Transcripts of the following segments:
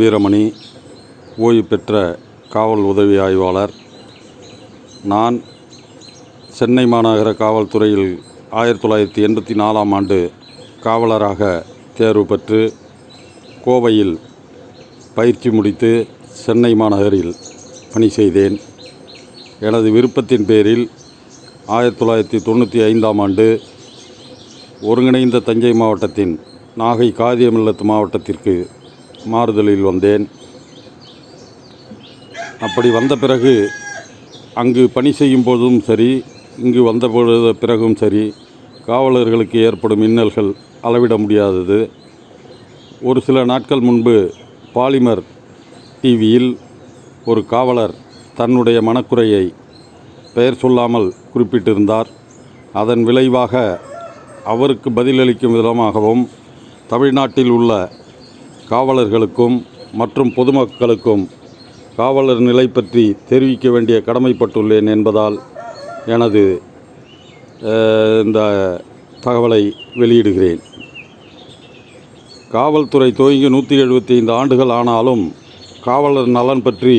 வீரமணி ஓய்வு பெற்ற காவல் உதவி ஆய்வாளர். நான் சென்னை மாநகர காவல்துறையில் ஆயிரத்தி தொள்ளாயிரத்தி எண்பத்தி நாலாம் ஆண்டு காவலராக தேர்வு பெற்று கோவையில் பயிற்சி முடித்து சென்னை மாநகரில் பணி செய்தேன். எனது விருப்பத்தின் பேரில் ஆயிரத்தி தொள்ளாயிரத்தி தொண்ணூற்றி ஐந்தாம் ஆண்டு ஒருங்கிணைந்த தஞ்சை மாவட்டத்தின் நாகை காதியமில்லத்து மாவட்டத்திற்கு மாறுதலில் வந்தேன். அப்படி வந்த பிறகு அங்கு பணி செய்யும் போதும் சரி இங்கு வந்த பொழுது பிறகும் சரி காவலர்களுக்கு ஏற்படும் இன்னல்கள் அளவிட முடியாதது. ஒரு சில நாட்கள் முன்பு பாலிமர் டிவியில் ஒரு காவலர் தன்னுடைய மனக்குறையை பெயர் சொல்லாமல் குறிப்பிட்டிருந்தார். அதன் விளைவாக அவருக்கு பதிலளிக்கும் விதமாகவும் தமிழ்நாட்டில் உள்ள காவலர்களுக்கும் மற்றும் பொதுமக்களுக்கும் காவலர் நிலை பற்றி தெரிவிக்க வேண்டிய கடமைப்பட்டுள்ளேன் என்பதால் எனது இந்த தகவலை வெளியிடுகிறேன். காவல்துறை துவங்கி நூற்றி எழுபத்தி ஐந்து ஆண்டுகள் ஆனாலும் காவலர் நலன் பற்றி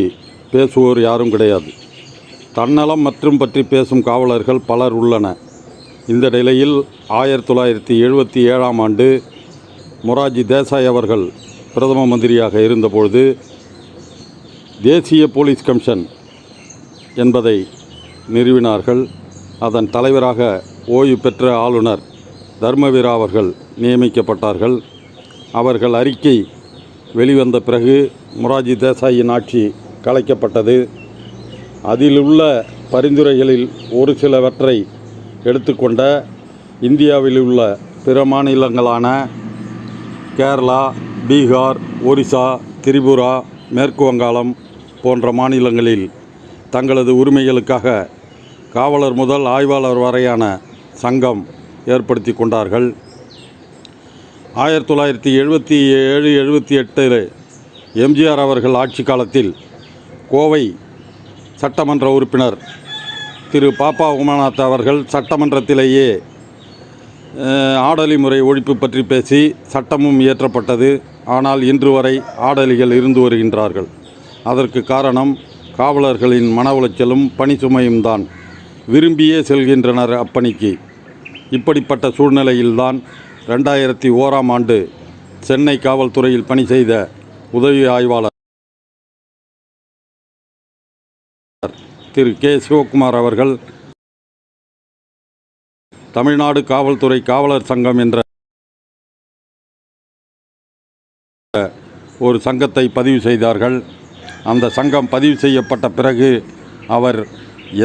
பேசுவோர் யாரும் கிடையாது. தன்னலம் மற்றும் பற்றி பேசும் காவலர்கள் பலர் உள்ளன. இந்த நிலையில் ஆயிரத்தி தொள்ளாயிரத்தி எழுபத்தி ஏழாம் ஆண்டு மொராஜி தேசாய் அவர்கள் பிரதம மந்திரியாக இருந்தபொழுது தேசிய போலீஸ் கமிஷன் என்பதை நிறுவினார்கள். அதன் தலைவராக ஓய்வு பெற்ற ஆளுநர் தர்மவீரா அவர்கள் நியமிக்கப்பட்டார்கள். அவர்கள் அறிக்கை வெளிவந்த பிறகு மொராஜி தேசாயின் ஆட்சி கலைக்கப்பட்டது. அதிலுள்ள பரிந்துரைகளில் ஒரு சிலவற்றை எடுத்துக்கொண்ட இந்தியாவில் உள்ள பிற மாநிலங்களான கேரளா பீகார் ஒரிசா திரிபுரா மேற்கு வங்காளம் போன்ற மாநிலங்களில் தங்களது உரிமைகளுக்காக காவலர் முதல் ஆய்வாளர் வரையான சங்கம் ஏற்படுத்தி கொண்டார்கள். ஆயிரத்தி தொள்ளாயிரத்தி எழுபத்தி ஏழு எழுபத்தி எட்டில் எம்ஜிஆர் அவர்கள் ஆட்சி காலத்தில் கோவை சட்டமன்ற உறுப்பினர் திரு. பாப்பா உமாநாத் அவர்கள் சட்டமன்றத்திலேயே ஆடலி முறை ஒழிப்பு பற்றி பேசி சட்டமும் இயற்றப்பட்டது. ஆனால் இன்று வரை ஆடலிகள் இருந்து வருகின்றார்கள். அதற்கு காரணம் காவலர்களின் மன உளைச்சலும் பணி சுமையும் தான். விரும்பியே செல்கின்றனர் அப்பணிக்கு. இப்படிப்பட்ட சூழ்நிலையில்தான் ரெண்டாயிரத்தி ஓராம் ஆண்டு சென்னை காவல்துறையில் பணி செய்த உதவி ஆய்வாளர் திரு கே. சிவகுமார் அவர்கள் தமிழ்நாடு காவல்துறை காவலர் சங்கம் என்ற ஒரு சங்கத்தை பதிவு செய்தார்கள். அந்த சங்கம் பதிவு செய்யப்பட்ட பிறகு அவர்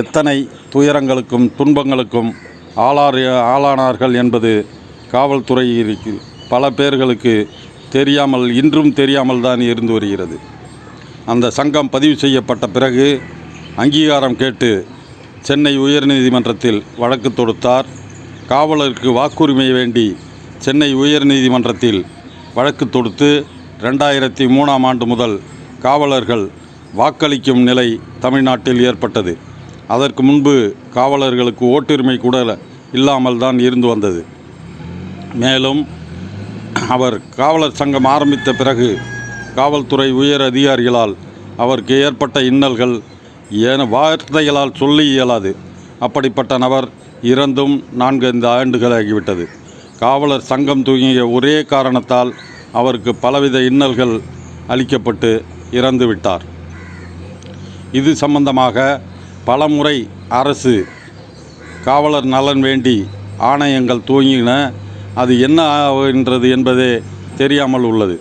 எத்தனை துயரங்களுக்கும் துன்பங்களுக்கும் ஆளார் ஆளானார்கள் என்பது காவல்துறையிற்கு பல பேர்களுக்கு தெரியாமல் இன்றும் தெரியாமல் தான் இருந்து வருகிறது. அந்த சங்கம் பதிவு செய்யப்பட்ட பிறகு அங்கீகாரம் கேட்டு சென்னை உயர்நீதிமன்றத்தில் வழக்கு தொடுத்தார். காவலருக்கு வாக்குரிமை வேண்டி சென்னை உயர்நீதிமன்றத்தில் வழக்கு தொடுத்து ரெண்டாயிரத்தி மூணாம் ஆண்டு முதல் காவலர்கள் வாக்களிக்கும் நிலை தமிழ்நாட்டில் ஏற்பட்டது. அதற்கு முன்பு காவலர்களுக்கு ஓட்டுரிமை கூட இல்லாமல் தான் இருந்து வந்தது. மேலும் அவர் காவலர் சங்கம் ஆரம்பித்த பிறகு காவல்துறை உயர் அதிகாரிகளால் அவருக்கு ஏற்பட்ட இன்னல்கள் ஏன வார்த்தைகளால் சொல்லி இயலாது. அப்படிப்பட்ட நபர் இறந்தும் நான்கைந்து ஆண்டுகளாகிவிட்டது. காவலர் சங்கம் தூங்கிய ஒரே காரணத்தால் அவருக்கு பலவித இன்னல்கள் அளிக்கப்பட்டு இறந்து விட்டார் இது சம்பந்தமாக பலமுறை அரசு காவலர் நலன் வேண்டி ஆணையங்கள் துவங்கின. அது என்ன ஆகின்றது என்பதே தெரியாமல் உள்ளது.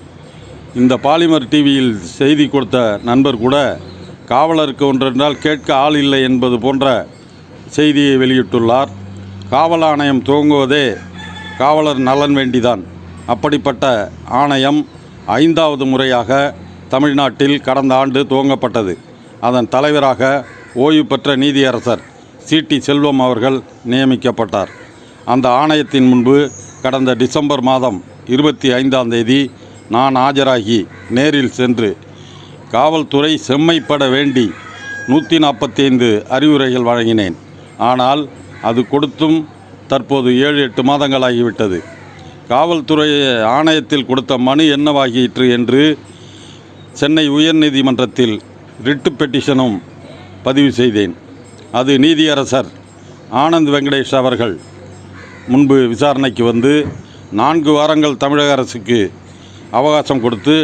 இந்த பாலிமர் டிவியில் செய்தி கொடுத்த நண்பர் கூட காவலருக்கு ஒன்றென்றால் கேட்க ஆள் இல்லை என்பது போன்ற செய்தியை வெளியிட்டுள்ளார். காவல் ஆணையம் துவங்குவதே காவலர் நலன் வேண்டிதான். அப்படிப்பட்ட ஆணையம் ஐந்தாவது முறையாக தமிழ்நாட்டில் கடந்த ஆண்டு துவங்கப்பட்டது. அதன் தலைவராக ஓய்வு பெற்ற நீதியரசர் சிடி செல்வம் அவர்கள் நியமிக்கப்பட்டார். அந்த ஆணையத்தின் முன்பு கடந்த டிசம்பர் மாதம் இருபத்தி ஐந்தாம் தேதி நான் ஆஜராகி நேரில் சென்று காவல்துறை செம்மைப்பட வேண்டி நூற்றி நாற்பத்தி ஐந்து அறிவுரைகள் வழங்கினேன். ஆனால் அது கொடுத்தும் தற்போது ஏழு எட்டு மாதங்களாகிவிட்டது. காவல்துறை ஆணையத்தில் கொடுத்த மனு என்னவாகிற்று என்று சென்னை உயர்நீதிமன்றத்தில் ரிட்டு பெட்டிஷனும் பதிவு செய்தேன். அது நீதியரசர் ஆனந்த் வெங்கடேஷ் அவர்கள் முன்பு விசாரணைக்கு வந்து நான்கு வாரங்கள் தமிழக அரசுக்கு அவகாசம் கொடுத்து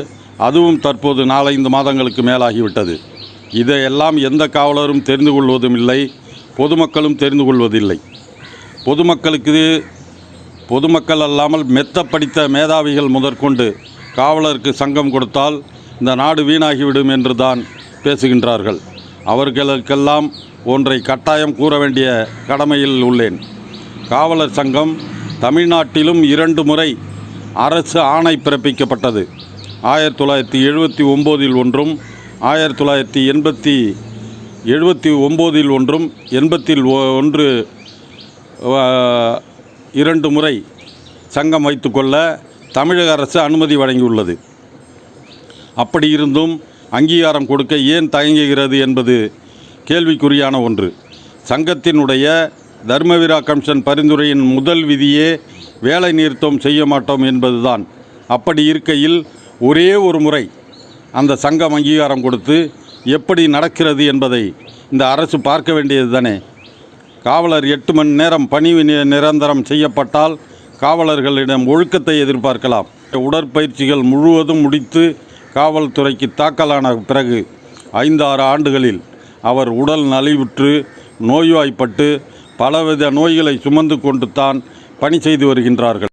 அதுவும் தற்போது நாலைந்து மாதங்களுக்கு மேலாகிவிட்டது. இதையெல்லாம் எந்த காவலரும் தெரிந்து கொள்வதும் இல்லை பொதுமக்களும் தெரிந்து கொள்வதில்லை. பொதுமக்களுக்கு பொதுமக்கள் அல்லாமல் மெத்த படித்த மேதாவிகள் முதற்கொண்டு காவலருக்கு சங்கம் கொடுத்தால் இந்த நாடு வீணாகிவிடும் என்று தான் பேசுகின்றார்கள். அவர்களுக்கெல்லாம் ஒன்றை கட்டாயம் கூற வேண்டிய கடமையில் உள்ளேன். காவலர் சங்கம் தமிழ்நாட்டிலும் இரண்டு முறை அரசு ஆணை பிறப்பிக்கப்பட்டது. ஆயிரத்தி தொள்ளாயிரத்தி எழுபத்தி ஒம்போதில் ஒன்றும் ஆயிரத்தி தொள்ளாயிரத்தி எண்பத்தி எழுபத்தி ஒம்போதில் ஒன்றும் எண்பத்தில் ஒ- ஒன்று இரண்டு முறை சங்கம் வைத்துக்கொள்ள தமிழக அரசு அனுமதி வழங்கியுள்ளது. அப்படி இருந்தும் அங்கீகாரம் கொடுக்க ஏன் தயங்குகிறது என்பது கேள்விக்குறியான ஒன்று. சங்கத்தினுடைய தர்மவீரா கமிஷன் பரிந்துரையின் முதல் விதியே வேலை நிறுத்தம் செய்ய மாட்டோம் என்பதுதான். அப்படி இருக்கையில் ஒரே ஒரு முறை அந்த சங்கம் அங்கீகாரம் கொடுத்து எப்படி நடக்கிறது என்பதை இந்த அரசு பார்க்க வேண்டியது தானே காவலர் எட்டு மணி நேரம் பணி நிரந்தரம் செய்யப்பட்டால் காவலர்களிடம் ஒழுக்கத்தை எதிர்பார்க்கலாம். உடற்பயிற்சிகள் முழுவதும் முடித்து காவல்துறைக்கு தாக்கலான பிறகு ஐந்து ஆறு ஆண்டுகளில் அவர் உடல் நலிவுற்று நோய்வாய்ப்பட்டு பலவித நோய்களை சுமந்து கொண்டு தான் பணி செய்து வருகின்றார்கள்.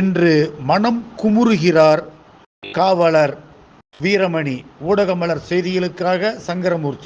என்று மனம் குமுறுகிறார் காவலர் வீரமணி ஊடகமலர் செய்திகளுக்காக சங்கரமூர்த்தி.